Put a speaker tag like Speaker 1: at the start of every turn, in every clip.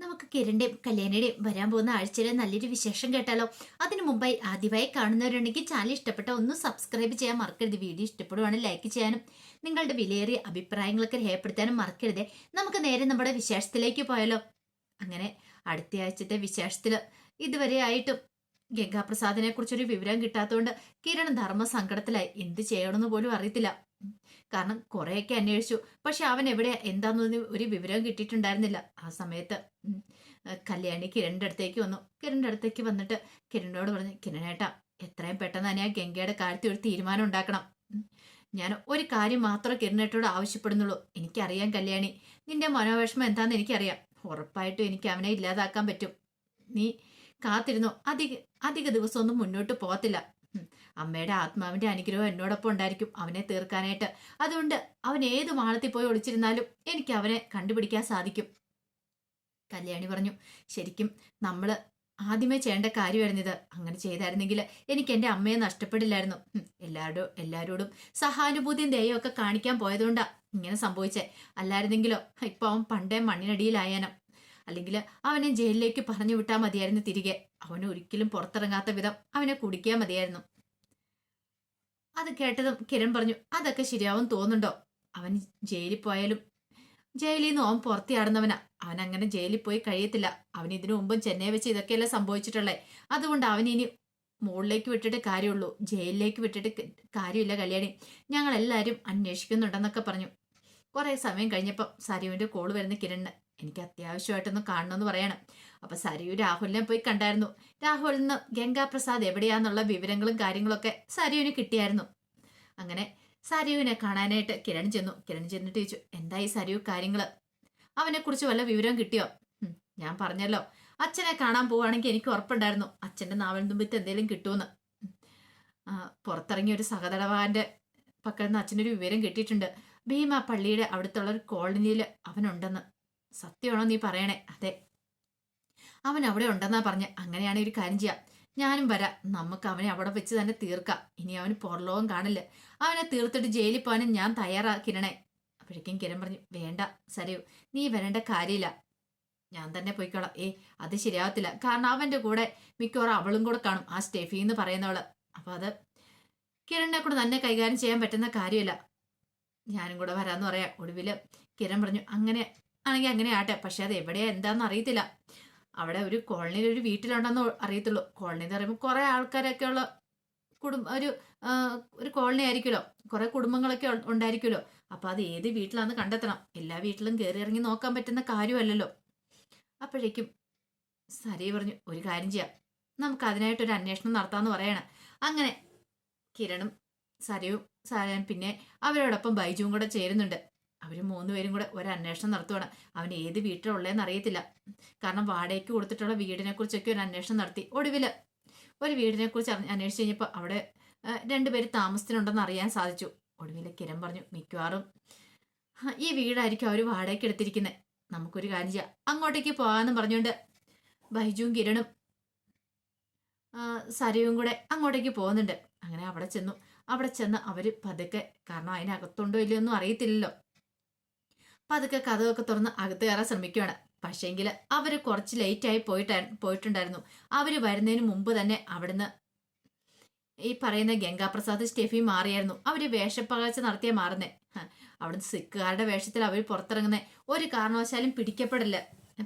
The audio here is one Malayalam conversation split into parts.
Speaker 1: നമുക്ക് കിരണിന്റെയും കല്യാണിയുടെയും വരാൻ പോകുന്ന ആഴ്ചയിലെ നല്ലൊരു വിശേഷം കേട്ടാലോ? അതിനു മുമ്പായി ആദ്യമായി കാണുന്നവരുണ്ടെങ്കിൽ ചാനൽ ഇഷ്ടപ്പെട്ട ഒന്ന് സബ്സ്ക്രൈബ് ചെയ്യാൻ മറക്കരുത്. വീഡിയോ ഇഷ്ടപ്പെടുവാണെങ്കിൽ ലൈക്ക് ചെയ്യാനും നിങ്ങളുടെ വിലയേറിയ അഭിപ്രായങ്ങളൊക്കെ രേഖപ്പെടുത്താനും മറക്കരുത്. നമുക്ക് നേരെ നമ്മുടെ വിശേഷത്തിലേക്ക് പോയാലോ? അങ്ങനെ അടുത്ത ആഴ്ചത്തെ വിശേഷത്തിൽ ഇതുവരെ ആയിട്ടും ഗംഗാപ്രസാദിനെ കുറിച്ചൊരു വിവരം കിട്ടാത്തതുകൊണ്ട് കിരൺ ധർമ്മ സങ്കടത്തിലായി എന്ത് ചെയ്യണമെന്ന് പോലും അറിയത്തില്ല. കാരണം കുറെയൊക്കെ അന്വേഷിച്ചു. പക്ഷെ അവൻ എവിടെ എന്താണെന്നൊന്നും ഒരു വിവരം കിട്ടിയിട്ടുണ്ടായിരുന്നില്ല. ആ സമയത്ത് കല്യാണി കിരണിന്റെ അടുത്തേക്ക് വന്നു. കിരണിന്റെ അടുത്തേക്ക് വന്നിട്ട് കിരണിനോട് പറഞ്ഞു കിരണേട്ടാ എത്രയും പെട്ടെന്ന് തന്നെ ആ ഗംഗയുടെ കാര്യത്തിൽ ഒരു തീരുമാനം ഉണ്ടാക്കണം. ഞാൻ ഒരു കാര്യം മാത്രമേ കിരണേട്ടോട് ആവശ്യപ്പെടുന്നുള്ളൂ. എനിക്കറിയാം കല്യാണി നിന്റെ മനോവിഷമം എന്താണെന്ന് എനിക്കറിയാം. ഉറപ്പായിട്ടും എനിക്ക് അവനെ ഇല്ലാതാക്കാൻ പറ്റും. നീ കാത്തിരുന്നു? അധിക അധിക ദിവസമൊന്നും മുന്നോട്ട് പോകത്തില്ല. അമ്മയുടെ ആത്മാവിന്റെ അനുഗ്രഹം എന്നോടൊപ്പം ഉണ്ടായിരിക്കും അവനെ തീർക്കാനായിട്ട്. അതുകൊണ്ട് അവൻ ഏത് മാളത്തിൽ പോയി ഒളിച്ചിരുന്നാലും എനിക്ക് അവനെ കണ്ടുപിടിക്കാൻ സാധിക്കും. കല്യാണി പറഞ്ഞു ശരിക്കും നമ്മൾ ആദ്യമേ ചെയ്യേണ്ട കാര്യമായിരുന്നു ഇത്. അങ്ങനെ ചെയ്തായിരുന്നെങ്കിൽ എനിക്ക് എന്റെ അമ്മയെ നഷ്ടപ്പെടില്ലായിരുന്നു. എല്ലാരോ എല്ലാവരോടും സഹാനുഭൂതിയും ഒക്കെ കാണിക്കാൻ പോയതുകൊണ്ടാ ഇങ്ങനെ സംഭവിച്ചേ. അല്ലായിരുന്നെങ്കിലോ ഇപ്പൊ അവൻ പണ്ടേ മണ്ണിനടിയിലായാനും. അല്ലെങ്കിൽ അവനെ ജയിലിലേക്ക് പറഞ്ഞു വിട്ടാൽ മതിയായിരുന്നു തിരികെ. അവന് ഒരിക്കലും പുറത്തിറങ്ങാത്ത വിധം അവനെ കുടിക്കാൻ മതിയായിരുന്നു. അത് കേട്ടതും കിരൺ പറഞ്ഞു അതൊക്കെ ശരിയാവും തോന്നുന്നുണ്ടോ? അവൻ ജയിലിൽ പോയാലും ജയിലിൽ നിന്ന് അവൻ പുറത്തിയാടുന്നവനാ അവൻ അങ്ങനെ ജയിലിൽ പോയി കഴിയത്തില്ല. അവൻ ഇതിനു മുമ്പും ചെന്നൈ വെച്ച് ഇതൊക്കെയല്ലേ സംഭവിച്ചിട്ടുള്ളത് അതുകൊണ്ട് അവൻ ഇനി മുകളിലേക്ക് വിട്ടിട്ട് കാര്യമുള്ളൂ. ജയിലിലേക്ക് വിട്ടിട്ട് കാര്യമില്ല കല്യാണി. ഞങ്ങൾ എല്ലാവരും അന്വേഷിക്കുന്നുണ്ടെന്നൊക്കെ പറഞ്ഞു. കുറേ സമയം കഴിഞ്ഞപ്പം സരുവിന്റെ കോൾ വരുന്ന കിരണ് എനിക്ക് അത്യാവശ്യമായിട്ടൊന്ന് കാണണമെന്ന് പറയണം. അപ്പൊ സരിയു രാഹുലിനെ പോയി കണ്ടായിരുന്നു. രാഹുലിന് ഗംഗാപ്രസാദ് എവിടെയാന്നുള്ള വിവരങ്ങളും കാര്യങ്ങളൊക്കെ സരിയുവിന് കിട്ടിയായിരുന്നു. അങ്ങനെ സരിയുവിനെ കാണാനായിട്ട് കിരൺ ചെന്നു. കിരൺ ചെന്നിട്ട് ചോദിച്ചു എന്തായി സരിയു കാര്യങ്ങൾ? അവനെ കുറിച്ച് വല്ല വിവരം കിട്ടിയോ? ഞാൻ പറഞ്ഞല്ലോ. അച്ഛനെ കാണാൻ പോവാണെങ്കിൽ എനിക്ക് ഉറപ്പുണ്ടായിരുന്നു. അച്ഛന്റെ നാവൽ തുമ്പിത്ത് എന്തെങ്കിലും കിട്ടുമെന്ന്. പുറത്തിറങ്ങിയ ഒരു സഹതടവാന്റെ പക്കൽ നിന്ന് അച്ഛനൊരു വിവരം കിട്ടിയിട്ടുണ്ട്. ഭീമ പള്ളിയുടെ അടുത്തുള്ള ഒരു കോളനിയിൽ അവനുണ്ടെന്ന്. സത്യമാണോ നീ പറയണേ? അതെ. അവൻ അവിടെ ഉണ്ടെന്നാ പറഞ്ഞ. അങ്ങനെയാണ് ഒരു കാര്യം ചെയ്യാം. ഞാനും വരാം. നമുക്ക് അവനെ അവിടെ വെച്ച് തന്നെ തീർക്കാം. ഇനി അവന് പുറലോകം കാണില്ല. അവനെ തീർത്തിട്ട് ജയിലിൽ പോകാനും ഞാൻ തയ്യാറാക്കിരണേ. അപ്പോഴേക്കും കിരൺ പറഞ്ഞു വേണ്ട സരയു. നീ വരേണ്ട കാര്യമില്ല. ഞാൻ തന്നെ പോയിക്കോളാം. ഏ അത് ശരിയാവത്തില്ല. കാരണം അവന്റെ കൂടെ മിക്കവാറും അവളും കൂടെ കാണും. ആ സ്റ്റെഫി എന്ന് പറയുന്നവൾ. അപ്പോൾ അത് കിരണിനെ കൂടെ തന്നെ കൈകാര്യം ചെയ്യാൻ പറ്റുന്ന കാര്യമില്ല. ഞാനും കൂടെ വരാമെന്ന് പറയാം. ഒടുവിൽ കിരൺ പറഞ്ഞു അങ്ങനെ ആണെങ്കിൽ അങ്ങനെ ആട്ടെ പക്ഷെ അത് എവിടെ എന്താണെന്ന് അറിയത്തില്ല. അവിടെ ഒരു കോളനിയിൽ ഒരു വീട്ടിലുണ്ടെന്ന് അറിയത്തുള്ളൂ. കോളനി എന്ന് പറയുമ്പോൾ കുറെ ആൾക്കാരൊക്കെ ഉള്ള കുടുംബ ഒരു ഒരു കോളനി ആയിരിക്കുമല്ലോ. കുറെ കുടുംബങ്ങളൊക്കെ ഉണ്ടായിരിക്കുമല്ലോ. അപ്പൊ അത് ഏത് വീട്ടിലാണെന്ന് കണ്ടെത്തണം. എല്ലാ വീട്ടിലും കയറി ഇറങ്ങി നോക്കാൻ പറ്റുന്ന കാര്യമല്ലല്ലോ. അപ്പോഴേക്കും സരി പറഞ്ഞു ഒരു കാര്യം ചെയ്യാം. നമുക്ക് അതിനായിട്ട് ഒരു അന്വേഷണം നടത്താമെന്ന് പറയണം. അങ്ങനെ കിരണും സരയും സാരൻ പിന്നെ അവരോടൊപ്പം ബൈജുവും കൂടെ ചേരുന്നുണ്ട്. അവർ മൂന്നുപേരും കൂടെ ഒരു അന്വേഷണം നടത്തുവാണ്. അവൻ ഏത് വീട്ടിലുള്ളതെന്ന് അറിയത്തില്ല. കാരണം വാടകയ്ക്ക് കൊടുത്തിട്ടുള്ള വീടിനെ കുറിച്ചൊക്കെ ഒരു അന്വേഷണം നടത്തി. ഒടുവിൽ ഒരു വീടിനെ കുറിച്ച് അന്വേഷിച്ച് കഴിഞ്ഞപ്പോൾ അവിടെ രണ്ടുപേര് താമസത്തിനുണ്ടെന്ന് അറിയാൻ സാധിച്ചു. ഒടുവിൽ കിരൺ പറഞ്ഞു മിക്കവാറും ഈ വീടായിരിക്കും അവർ വാടകയ്ക്ക് എടുത്തിരിക്കുന്നത് നമുക്കൊരു കാര്യം ചെയ്യാം. അങ്ങോട്ടേക്ക് പോകാമെന്ന് പറഞ്ഞുകൊണ്ട് ബൈജുവും കിരണും സരയും കൂടെ അങ്ങോട്ടേക്ക് പോകുന്നുണ്ട്. അങ്ങനെ അവിടെ ചെന്നു. അവിടെ ചെന്ന് അവർ പതുക്കെ കാരണം അതിനകത്തുണ്ടോ ഇല്ലയോ ഒന്നും അറിയത്തില്ലല്ലോ. പതുക്കെ കഥകൊക്കെ തുറന്ന് അകത്ത് കയറാൻ ശ്രമിക്കുകയാണ് പക്ഷേങ്കിൽ അവർ കുറച്ച് ലേറ്റ് ആയി പോയിട്ടാ പോയിട്ടുണ്ടായിരുന്നു. അവർ വരുന്നതിന് മുമ്പ് തന്നെ അവിടുന്ന് ഈ പറയുന്ന ഗംഗാപ്രസാദ് സ്റ്റെഫി മാറിയായിരുന്നു. അവർ വേഷപ്പകർച്ച നടത്തിയ മാറുന്നേ. അവിടുന്ന് സിഖുകാരുടെ വേഷത്തിൽ അവർ പുറത്തിറങ്ങുന്ന. ഒരു കാരണവശാലും പിടിക്കപ്പെടില്ല.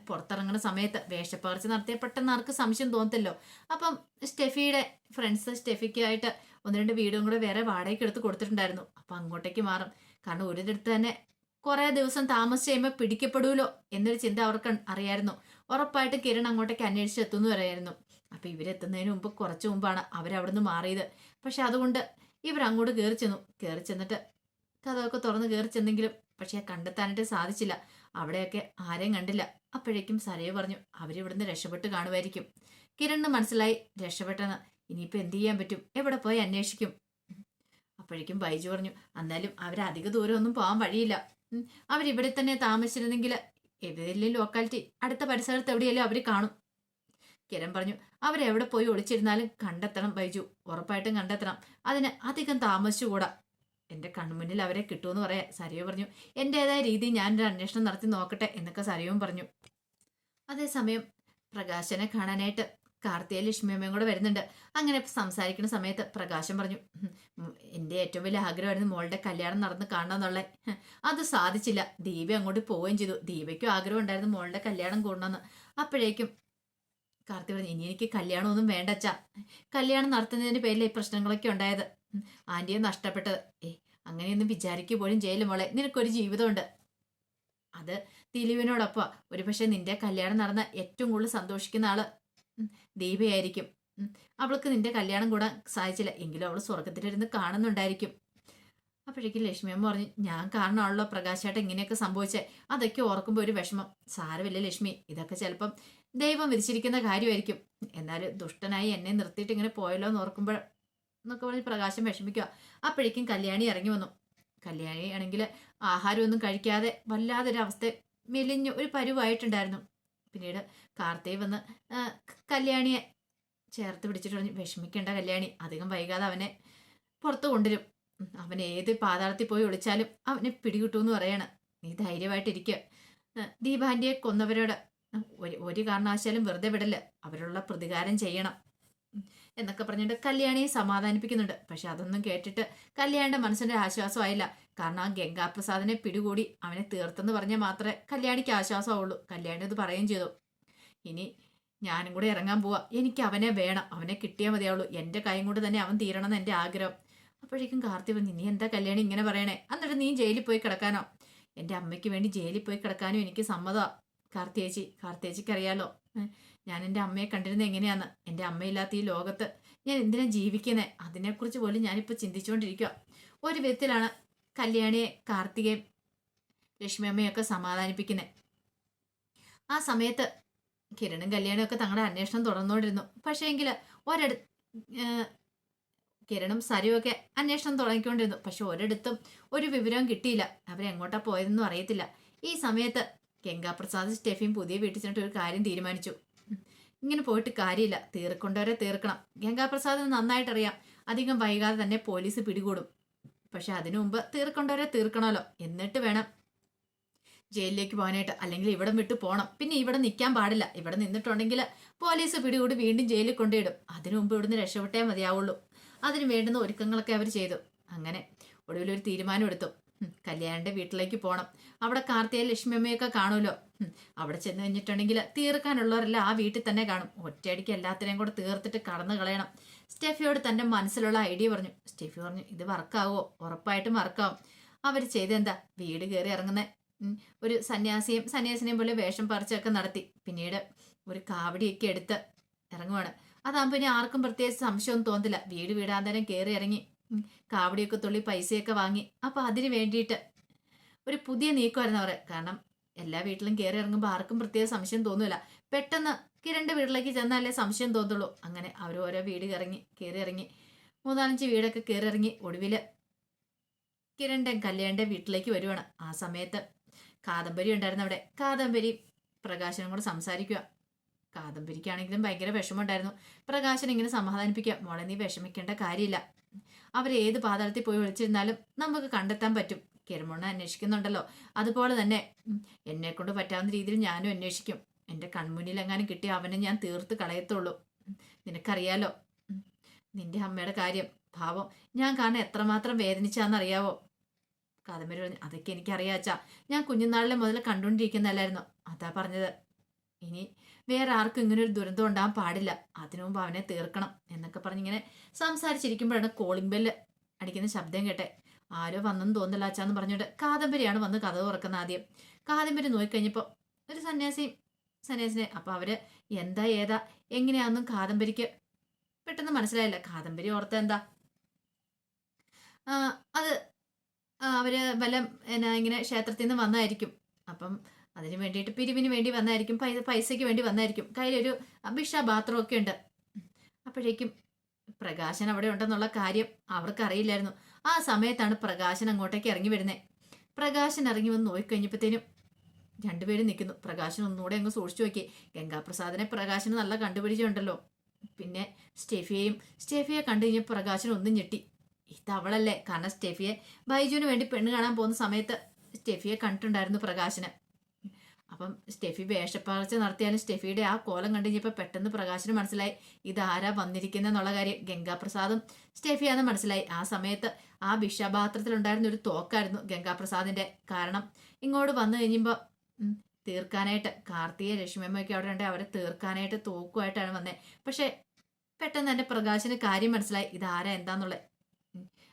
Speaker 1: പുറത്തിറങ്ങുന്ന സമയത്ത് വേഷപ്പകർച്ച നടത്തിയ പെട്ടെന്ന് ആർക്ക് സംശയം തോന്നത്തില്ലോ. അപ്പം സ്റ്റെഫിയുടെ ഫ്രണ്ട്സ് സ്റ്റെഫിക്കായിട്ട് ഒന്ന് രണ്ട് വീടും കൂടെ വേറെ വാടകയ്ക്ക് എടുത്ത് കൊടുത്തിട്ടുണ്ടായിരുന്നു. അപ്പം അങ്ങോട്ടേക്ക് മാറും. കാരണം ഒരിടത്ത് തന്നെ കുറെ ദിവസം താമസിച്ച് കഴിയുമ്പോൾ പിടിക്കപ്പെടൂലോ എന്നൊരു ചിന്ത അവർക്ക് അറിയായിരുന്നു. ഉറപ്പായിട്ട് കിരൺ അങ്ങോട്ടേക്ക് അന്വേഷിച്ച് എത്തുന്നു പറയായിരുന്നു അപ്പൊ ഇവരെത്തുന്നതിന് മുമ്പ് കുറച്ചു മുമ്പാണ് അവരവിടുന്ന് മാറിയത്. പക്ഷെ അതുകൊണ്ട് ഇവർ അങ്ങോട്ട് കയറി ചെന്നു. കയറി ചെന്നിട്ട് കഥമൊക്കെ തുറന്ന് കയറി ചെന്നെങ്കിലും പക്ഷെ കണ്ടെത്താനായിട്ട് സാധിച്ചില്ല. അവിടെയൊക്കെ ആരെയും കണ്ടില്ല. അപ്പോഴേക്കും സരയ പറഞ്ഞു അവരിവിടുന്ന് രക്ഷപ്പെട്ട് കാണുമായിരിക്കും. കിരണിന് മനസ്സിലായി രക്ഷപ്പെട്ടെന്ന്. ഇനിയിപ്പോൾ എന്ത് ചെയ്യാൻ പറ്റും? എവിടെ പോയി അന്വേഷിക്കും? അപ്പോഴേക്കും ബൈജു പറഞ്ഞു എന്നാലും അവരധിക ദൂരമൊന്നും ദൂരം പോകാൻ വഴിയില്ല. അവരിവിടെ തന്നെ താമസിച്ചിരുന്നെങ്കിൽ ഏതെങ്കിലും ലോക്കാലിറ്റി അടുത്ത പരിസരത്ത് എവിടെയല്ലോ അവർ കാണും. കിരൺ പറഞ്ഞു അവരെവിടെ പോയി ഒളിച്ചിരുന്നാലും കണ്ടെത്തണം ബൈജു. ഉറപ്പായിട്ടും കണ്ടെത്തണം. അതിന് അധികം താമസിച്ചുകൂടാ. എന്റെ കൺമുന്നിൽ അവരെ കിട്ടുമെന്ന് പറയാൻ സരയു പറഞ്ഞു എന്റേതായ രീതി ഞാൻ ഒരു അന്വേഷണം നടത്തി നോക്കട്ടെ എന്നൊക്കെ സരയും പറഞ്ഞു. അതേസമയം പ്രകാശനെ കാണാനായിട്ട് കാർത്തിക ലക്ഷ്മിയമ്മയും കൂടെ വരുന്നുണ്ട്. അങ്ങനെ സംസാരിക്കുന്ന സമയത്ത് പ്രകാശം പറഞ്ഞു "ഉം, ഉം, എന്റെ ഏറ്റവും വലിയ ആഗ്രഹമായിരുന്നു മോളുടെ കല്യാണം നടന്ന് കാണണമെന്നുള്ള. അത് സാധിച്ചില്ല. ദീപ അങ്ങോട്ട് പോവുകയും ചെയ്തു. ദീപയ്ക്കും ആഗ്രഹം ഉണ്ടായിരുന്നു മോളുടെ കല്യാണം കൂടണമെന്ന്. അപ്പോഴേക്കും കാർത്തി പറഞ്ഞു ഇനി എനിക്ക് കല്യാണമൊന്നും വേണ്ട അച്ഛാ. കല്യാണം നടത്തുന്നതിന്റെ പേരിൽ ഈ പ്രശ്നങ്ങളൊക്കെ ഉണ്ടായത്. ആന്റിയെ നഷ്ടപ്പെട്ടത്. ഏ അങ്ങനെയൊന്നും വിചാരിക്കുക പോലും ചെയ്യില്ല മോളെ. നിനക്കൊരു ജീവിതമുണ്ട്. അത് ദിലീപിനോടൊപ്പം ഒരുപക്ഷെ നിന്റെ കല്യാണം നടന്ന ഏറ്റവും കൂടുതൽ സന്തോഷിക്കുന്ന ആൾ ദീപയായിരിക്കും അവൾക്ക് നിന്റെ കല്യാണം കൂടാൻ സാധിച്ചില്ല. എങ്കിലും അവൾ സ്വർഗത്തിലിരുന്ന് കാണുന്നുണ്ടായിരിക്കും. അപ്പോഴേക്കും ലക്ഷ്മി അമ്മ പറഞ്ഞു ഞാൻ കാരണമാണല്ലോ പ്രകാശായിട്ട് ഇങ്ങനെയൊക്കെ സംഭവിച്ചേ. അതൊക്കെ ഓർക്കുമ്പോൾ ഒരു വിഷമം. സാരമില്ല ലക്ഷ്മി. ഇതൊക്കെ ചിലപ്പം ദൈവം വിധിച്ചിരിക്കുന്ന കാര്യമായിരിക്കും. എന്നാൽ ദുഷ്ടനായി എന്നെ നിർത്തിയിട്ട് ഇങ്ങനെ പോയല്ലോ എന്ന് ഓർക്കുമ്പോൾ എന്നൊക്കെ പറഞ്ഞ് പ്രകാശം വിഷമിക്കുക. അപ്പോഴേക്കും കല്യാണി ഇറങ്ങി വന്നു. കല്യാണി ആണെങ്കിൽ ആഹാരമൊന്നും കഴിക്കാതെ വല്ലാതൊരു അവസ്ഥ മെലിഞ്ഞ് ഒരു പരുവായിട്ടുണ്ടായിരുന്നു. പിന്നീട് കാർത്തിക് വന്ന് കല്യാണിയെ ചേർത്ത് പിടിച്ചിട്ട് പറഞ്ഞു വിഷമിക്കേണ്ട കല്യാണി അധികം വൈകാതെ അവനെ പുറത്തു കൊണ്ടുവരും. അവൻ ഏത് പാതാളത്തിൽ പോയി ഒളിച്ചാലും അവനെ പിടികിട്ടുമെന്ന് പറയാണ്. നീ ധൈര്യമായിട്ടിരിക്കുക ദീപാന്റിയെ കൊന്നവരോട് ഒരു ഒരു കാരണവശാലും വെറുതെ വിടല്ല അവരുള്ള പ്രതികാരം ചെയ്യണം. എന്നൊക്കെ പറഞ്ഞിട്ട് കല്യാണിയെ സമാധാനിപ്പിക്കുന്നുണ്ട്. പക്ഷെ അതൊന്നും കേട്ടിട്ട് കല്യാണിയുടെ മനസ്സിന്റെ ആശ്വാസമായില്ല കാരണം ആ ഗംഗാപ്രസാദിനെ പിടികൂടി അവനെ തീർത്തെന്ന് പറഞ്ഞാൽ മാത്രമേ കല്യാണിക്ക് ആശ്വാസമുള്ളൂ കല്യാണി അത് പറയുകയും ചെയ്തു. ഇനി ഞാനും കൂടെ ഇറങ്ങാൻ പോവാ. എനിക്ക് അവനെ വേണം. അവനെ കിട്ടിയാൽ മതിയാവുള്ളൂ. എന്റെ കൈയും കൊണ്ട് തന്നെ അവൻ തീരണം എന്ന് എന്റെ ആഗ്രഹം. അപ്പോഴേക്കും കാർത്തി നീ എന്താ കല്യാണി ഇങ്ങനെ പറയണേ? എന്നിട്ട് നീ ജയിലിൽ പോയി കിടക്കാനോ? എന്റെ അമ്മയ്ക്ക് വേണ്ടി ജയിലിൽ പോയി കിടക്കാനും എനിക്ക് സമ്മതമാണ് കാർത്തിയേച്ചി കാർത്തിയേച്ചിക്ക് അറിയാലോ ഞാൻ എന്റെ അമ്മയെ കണ്ടിരുന്നത് എങ്ങനെയാന്ന് എന്റെ അമ്മയില്ലാത്ത ഈ ലോകത്ത് ഞാൻ എന്തിനാ ജീവിക്കുന്നത് അതിനെക്കുറിച്ച് പോലും ഞാനിപ്പോൾ ചിന്തിച്ചുകൊണ്ടിരിക്കുക ഒരു വിധത്തിലാണ് കല്യാണിയെ കാർത്തികയും ലക്ഷ്മി അമ്മയൊക്കെ സമാധാനിപ്പിക്കുന്നത് ആ സമയത്ത് കിരണും കല്യാണും ഒക്കെ തങ്ങളുടെ അന്വേഷണം തുടർന്നുകൊണ്ടിരുന്നു പക്ഷേ എങ്കിൽ ഒരിട കിരണും സരിയൊക്കെ അന്വേഷണം തുടങ്ങിക്കൊണ്ടിരുന്നു. പക്ഷെ ഒരിടത്തും ഒരു വിവരവും കിട്ടിയില്ല. അവരെങ്ങോട്ടാ പോയതെന്നും അറിയത്തില്ല. ഈ സമയത്ത് ഗംഗാപ്രസാദ് സ്റ്റെഫിയും പുതിയ വീട്ടിൽ ചെന്നിട്ട് ഒരു കാര്യം തീരുമാനിച്ചു. ഇങ്ങനെ പോയിട്ട് കാര്യമില്ല. തീർക്കൊണ്ടവരെ തീർക്കണം. ഗംഗാപ്രസാദിന് നന്നായിട്ടറിയാം. അധികം വൈകാതെ തന്നെ പോലീസ് പിടികൂടും. പക്ഷെ അതിനു മുമ്പ് തീർക്കൊണ്ടവരെ തീർക്കണമല്ലോ. എന്നിട്ട് വേണം ജയിലിലേക്ക് പോകാനായിട്ട്. അല്ലെങ്കിൽ ഇവിടെ വിട്ട് പോകണം പിന്നെ ഇവിടെ നിൽക്കാൻ പാടില്ല. ഇവിടെ നിന്നിട്ടുണ്ടെങ്കിൽ പോലീസ് പിടികൂടി വീണ്ടും ജയിലിൽ കൊണ്ടുവിടും. അതിനു മുമ്പ് ഇവിടുന്ന് രക്ഷപ്പെട്ടേ മതിയാവുള്ളൂ. അതിന് വേണ്ടുന്ന ഒരുക്കങ്ങളൊക്കെ അവർ ചെയ്തു. അങ്ങനെ ഒടുവിൽ ഒരു തീരുമാനം എടുത്തു കല്യാണിന്റെ വീട്ടിലേക്ക് പോണം. അവിടെ കാർത്തിക ലക്ഷ്മിയമ്മയൊക്കെ കാണുമല്ലോ. അവിടെ ചെന്ന് കഴിഞ്ഞിട്ടുണ്ടെങ്കിൽ തീർക്കാനുള്ളവരെല്ലാം ആ വീട്ടിൽ തന്നെ കാണും. ഒറ്റയടിക്ക് എല്ലാത്തിനെയും കൂടെ തീർത്തിട്ട് കടന്നു കളയണം. സ്റ്റെഫിയോട് തന്റെ മനസ്സിലുള്ള ഐഡിയ പറഞ്ഞു. സ്റ്റെഫി പറഞ്ഞു ഇത് വർക്കാവോ? ഉറപ്പായിട്ടും വർക്കാവും. അവർ ചെയ്തെന്താ? വീട് കയറി ഇറങ്ങുന്ന. ഒരു സന്യാസിയും സന്യാസിനെയും പോലെ വേഷം പറിച്ചൊക്കെ നടത്തി. പിന്നീട് ഒരു കാവടിയൊക്കെ എടുത്ത് ഇറങ്ങുവാണ്. അതാകുമ്പോൾ ഇനി ആർക്കും പ്രത്യേകിച്ച് സംശയമൊന്നും തോന്നില്ല വീട് വീടാന്തരം കയറി ഇറങ്ങി. കാവടിയൊക്കെ തുള്ളി പൈസയൊക്കെ വാങ്ങി. അപ്പൊ അതിന് വേണ്ടിയിട്ട് ഒരു പുതിയ നീക്കമായിരുന്നു അവരെ. കാരണം എല്ലാ വീട്ടിലും കയറി ഇറങ്ങുമ്പോൾ ആർക്കും പ്രത്യേക സംശയം തോന്നില്ല പെട്ടെന്ന് കിരണ്ട് വീട്ടിലേക്ക് ചെന്നാലേ സംശയം തോന്നുള്ളൂ അങ്ങനെ അവർ ഓരോ വീട് ഇറങ്ങി കയറി ഇറങ്ങി. മൂന്നാലഞ്ച് വീടൊക്കെ കയറി ഇറങ്ങി. ഒടുവിൽ കിരണ്ടൻ കല്യാണിന്റെ വീട്ടിലേക്ക് വരുവാണ്. ആ സമയത്ത് കാദംബരി ഉണ്ടായിരുന്നു അവിടെ. കാദംബരി പ്രകാശനും കൂടെ സംസാരിക്കുക കാദംബരിക്കാണെങ്കിലും ഭയങ്കര വിഷമമുണ്ടായിരുന്നു. പ്രകാശൻ ഇങ്ങനെ സമാധാനിപ്പിക്കുക മോളെ നീ വിഷമിക്കേണ്ട കാര്യമില്ല. അവരേത് പാതാളത്തിൽ പോയി വിളിച്ചിരുന്നാലും നമുക്ക് കണ്ടെത്താൻ പറ്റും. കിരമോണ അന്വേഷിക്കുന്നുണ്ടല്ലോ. അതുപോലെ തന്നെ എന്നെ കൊണ്ട് പറ്റാവുന്ന രീതിയിൽ ഞാനും അന്വേഷിക്കും. എന്റെ കൺമുന്നിൽ എങ്ങാനും കിട്ടി അവനെ ഞാൻ തീർത്ത് കളയത്തുള്ളൂ. നിനക്കറിയാലോ? നിന്റെ അമ്മയുടെ കാര്യം. ഭാവം ഞാൻ കാരണം എത്രമാത്രം വേദനിച്ചാന്നറിയാവോ? കാദംബരി പറഞ്ഞു അതൊക്കെ എനിക്കറിയാച്ചാ ഞാൻ കുഞ്ഞുനാളിലെ മുതൽ കണ്ടുകൊണ്ടിരിക്കുന്നതല്ലായിരുന്നു. അതാ പറഞ്ഞത്. ഇനി വേറെ ആർക്കും ഇങ്ങനെ ഒരു ദുരന്തം ഉണ്ടാകാൻ പാടില്ല. അതിനു മുമ്പ് അവനെ തീർക്കണം എന്നൊക്കെ പറഞ്ഞിങ്ങനെ സംസാരിച്ചിരിക്കുമ്പോഴാണ് കോളിംഗ് ബെല്ല് അടിക്കുന്ന ശബ്ദം കേട്ടെ. ആരോ വന്നെന്ന് തോന്നില്ല അച്ഛാന്ന് പറഞ്ഞിട്ട് കാദംബരിയാണ് വന്ന് കഥ തുറക്കുന്ന ആദ്യം. കാദംബരി നോക്കിക്കഴിഞ്ഞപ്പോൾ ഒരു സന്യാസി സന്യാസിനെ അപ്പൊ അവർ എന്താ ഏതാ എങ്ങനെയാണെന്നും കാദംബരിക്ക് പെട്ടെന്ന് മനസ്സിലായില്ല. കാദംബരി ഓർത്ത എന്താ? അത് അവർ വല്ല എന്നാ ഇങ്ങനെ ക്ഷേത്രത്തിൽ നിന്ന് വന്നായിരിക്കും. അപ്പം അതിന് വേണ്ടിയിട്ട് പിരിവിന് വേണ്ടി വന്നായിരിക്കും പൈസ പൈസയ്ക്ക് വേണ്ടി വന്നായിരിക്കും. കയ്യിലൊരു അഭിഷ ബാത്റൂം ഒക്കെ ഉണ്ട്. അപ്പോഴേക്കും പ്രകാശൻ അവിടെ ഉണ്ടെന്നുള്ള കാര്യം അവർക്കറിയില്ലായിരുന്നു. ആ സമയത്താണ് പ്രകാശൻ അങ്ങോട്ടേക്ക് ഇറങ്ങി വരുന്നത് പ്രകാശൻ ഇറങ്ങി വന്ന് നോക്കിക്കഴിഞ്ഞപ്പോഴത്തേനും രണ്ടുപേരും നിൽക്കുന്നു. പ്രകാശൻ ഒന്നുകൂടെ അങ്ങ് സൂക്ഷിച്ചു നോക്കി. ഗംഗാപ്രസാദിനെ പ്രകാശന് നല്ല കണ്ടുപിടിച്ചുണ്ടല്ലോ പിന്നെ സ്റ്റെഫിയെയും സ്റ്റെഫിയെ കണ്ടു കഴിഞ്ഞ പ്രകാശൻ ഒന്നും ഞെട്ടി. ഇത് അവളല്ലേ കാരണം സ്റ്റെഫിയെ ബൈജുവിന് വേണ്ടി പെണ്ണ് കാണാൻ പോകുന്ന സമയത്ത് സ്റ്റെഫിയെ കണ്ടിട്ടുണ്ടായിരുന്നു പ്രകാശന്. അപ്പം സ്റ്റെഫി വേഷപ്പകർച്ച നടത്തിയാലും സ്റ്റെഫിയുടെ ആ കോലം കണ്ടു കഴിഞ്ഞപ്പോൾ പെട്ടെന്ന് പ്രകാശന് മനസ്സിലായി ഇതാരാ വന്നിരിക്കുന്നെന്നുള്ള കാര്യം ഗംഗാപ്രസാദും സ്റ്റെഫിയാന്ന് മനസ്സിലായി. ആ സമയത്ത് ആ ഭിക്ഷാപാത്രത്തിലുണ്ടായിരുന്ന ഒരു തോക്കായിരുന്നു ഗംഗാപ്രസാദിന്റെ കാരണം. ഇങ്ങോട്ട് വന്നു കഴിയുമ്പോൾ തീർക്കാനായിട്ട് കാർത്തിക ലക്ഷ്മിയമ്മയൊക്കെ അവിടെ ഉണ്ട്. അവരെ തീർക്കാനായിട്ട് തോക്കുമായിട്ടാണ് വന്നത് പക്ഷേ പെട്ടെന്ന് തന്നെ പ്രകാശിന് കാര്യം മനസ്സിലായി. ഇതാരാ എന്താന്നുള്ളത്?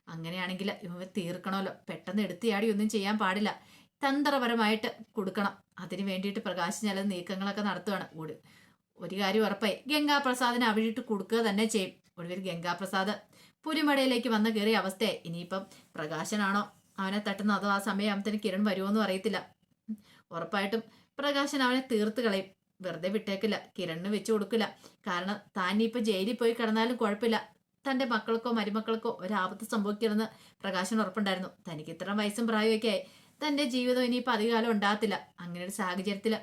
Speaker 1: അങ്ങനെയാണെങ്കിൽ തീർക്കണമല്ലോ. പെട്ടെന്ന് എടുത്തിയാടി ഒന്നും ചെയ്യാൻ പാടില്ല. തന്ത്രപരമായിട്ട് കൊടുക്കണം. അതിന് വേണ്ടിയിട്ട് പ്രകാശ് ചില നീക്കങ്ങളൊക്കെ നടത്തുകയാണ് ഒരു ഒരു കാര്യം ഉറപ്പായി. ഗംഗാപ്രസാദിനെ അവിടിട്ട് കൊടുക്കുക തന്നെ ചെയ്യും. ഒടുവിൽ ഗംഗാപ്രസാദ് പുലിമടയിലേക്ക് വന്ന കയറിയ അവസ്ഥയായി. ഇനിയിപ്പം പ്രകാശനാണോ അവനെ തട്ടുന്ന അതോ ആ സമയത്തിന് കിരൺ വരുമോന്നും അറിയത്തില്ല. ഉറപ്പായിട്ടും പ്രകാശൻ അവനെ തീർത്ത് കളയും. വെറുതെ വിട്ടേക്കില്ല. കിരണിന് വെച്ചു കൊടുക്കില്ല. കാരണം താൻ ഇപ്പൊ ജയിലിൽ പോയി കിടന്നാലും കുഴപ്പമില്ല. തന്റെ മക്കൾക്കോ മരുമക്കൾക്കോ ഒരാപത്ത് സംഭവിക്കരുതെന്ന് പ്രകാശൻ ഉറപ്പുണ്ടായിരുന്നു. തനിക്ക് ഇത്ര വയസ്സും പ്രായമൊക്കെ ആയി. തന്റെ ജീവിതം ഇനി ഇനിയിപ്പോൾ അധികകാലം ഉണ്ടാകത്തില്ല. അങ്ങനെ ഒരു സാഹചര്യത്തിൽ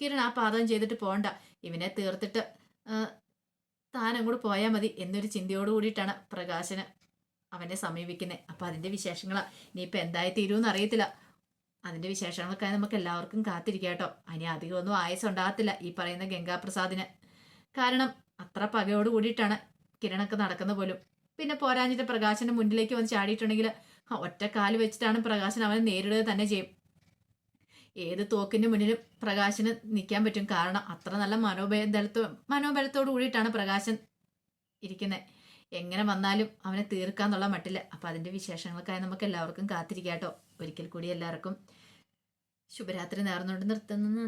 Speaker 1: കിരൺ ആ പാതകം ചെയ്തിട്ട് പോകണ്ട. ഇവനെ തീർത്തിട്ട് താൻ അങ്ങോട്ട് പോയാൽ മതി എന്നൊരു ചിന്തയോട് കൂടിയിട്ടാണ് പ്രകാശന് അവനെ സമീപിക്കുന്നത് അപ്പം അതിന്റെ വിശേഷങ്ങളാ ഇനിയിപ്പോൾ എന്തായി തീരുമെന്ന് അറിയത്തില്ല. അതിന്റെ വിശേഷങ്ങളൊക്കെ നമുക്ക് എല്ലാവർക്കും കാത്തിരിക്കാം കേട്ടോ. അതിന് അധികമൊന്നും ആയസം ഉണ്ടാകത്തില്ല ഈ പറയുന്ന ഗംഗാപ്രസാദിന്. കാരണം അത്ര പകയോട് കൂടിയിട്ടാണ് കിരണൊക്കെ നടക്കുന്ന പോലും. പിന്നെ പോരാഞ്ഞിട്ട് പ്രകാശന്റെ മുന്നിലേക്ക് വന്ന് ചാടിയിട്ടുണ്ടെങ്കിൽ ഒറ്റ കാൽ വെച്ചിട്ടാണ് പ്രകാശൻ അവനെ നേരിടുക തന്നെ ചെയ്യും. ഏത് തോക്കിന്റെ മുന്നിലും പ്രകാശന് നിൽക്കാൻ പറ്റും. കാരണം അത്ര നല്ല മനോബലത്തോ മനോബലത്തോടു കൂടിയിട്ടാണ് പ്രകാശൻ ഇരിക്കുന്നത്. എങ്ങനെ വന്നാലും അവനെ തീർക്കാന്നുള്ള മട്ടില്ല. അപ്പം അതിന്റെ വിശേഷങ്ങൾക്കായി നമുക്ക് എല്ലാവർക്കും കാത്തിരിക്കാട്ടോ. ഒരിക്കൽ കൂടി എല്ലാവർക്കും ശുഭരാത്രി നേർന്നുകൊണ്ട് നിർത്തുന്നു.